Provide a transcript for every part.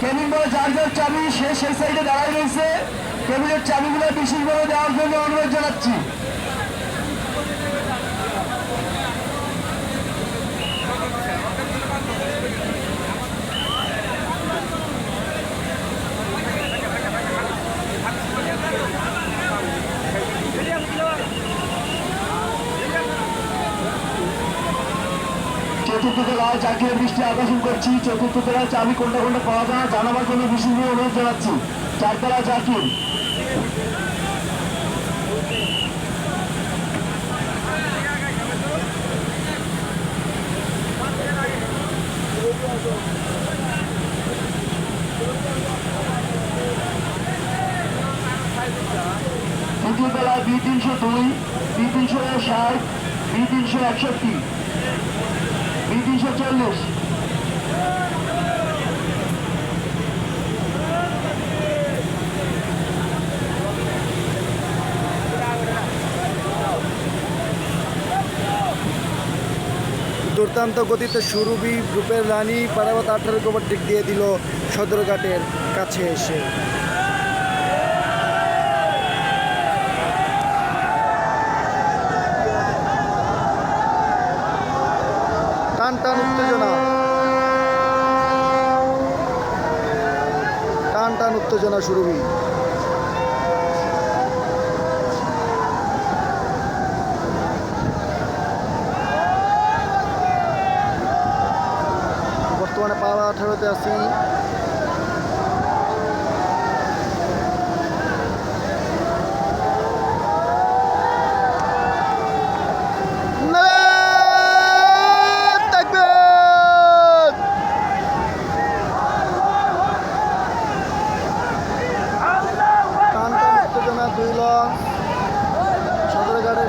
Cabin বলে যার যার চাবি, সে সেই সাইডে দাঁড়ায় রয়েছে। কেবিনের চাবিগুলো বিশেষভাবে দেওয়ার জন্য অনুরোধ জানাচ্ছি। চতুর্থ চাকরির বৃষ্টি আকর্ষণ করছি। চতুর্থ চাবি কোনটা কোনটা পাওয়া যায় জানাবার জন্য বিশেষভাবে অনুরোধ জানাচ্ছি। চারতলা বি তিনশো দুই তিনশো ষাট, বি তিনশো একষট্টি। তিনশো চল্লিশ। দুর্দান্ত গতিতে সুরভি গ্রুপের রানী, পারাবত আঠারো কবার দিক দিয়ে দিল সদরঘাটের কাছে এসে। টান উত্তেজনা টান টান উত্তেজনা শুরু হই। বর্তমানে পাওয়া আঠারোতে আছি নারায়ণ তাকবীর! টান টান উত্তেজনা দুই লঞ্চ সদরঘাটের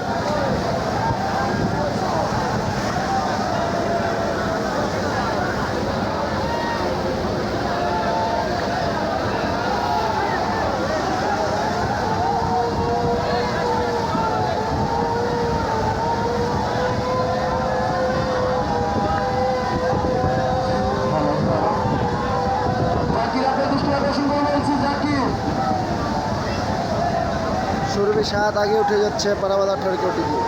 সুরভি সাত আগে উঠে যাচ্ছে পারাবাদ আঠারো কোটি দিয়ে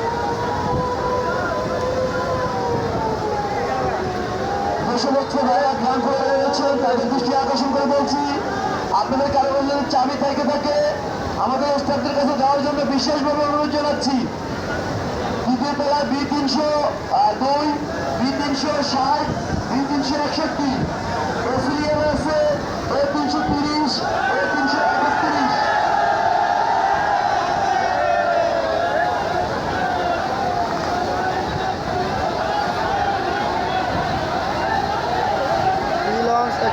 আকর্ষণ করে চাবি থেকে থাকে, আমাদের কাছে যাওয়ার জন্য বি তিনশো দুই, বি তিনশো তিনশো একষট্টি এসিএম আছে এ তিনশো তিরিশ এ তিনশো একত্রিশ দুই লঞ্চ একসাথে হয়ে গেছে ঈশান আপনার সাথে সব পাশে কি আর ঈশানের দৃষ্টি আকর্ষণ করে বলছি ঈশান ওই খেলা দেখে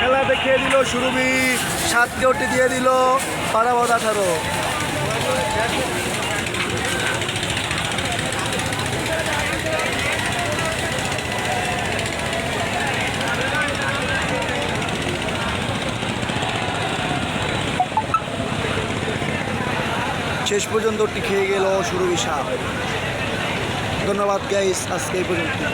খেলা দেখিয়ে দিল সুরভি সাতকে উঠে দিয়ে দিল পারাবাদ আঠারো। শেষ পর্যন্ত টিকে গেল সুরভি বিশাল ধন্যবাদ গাইস আজকে এই পর্যন্ত।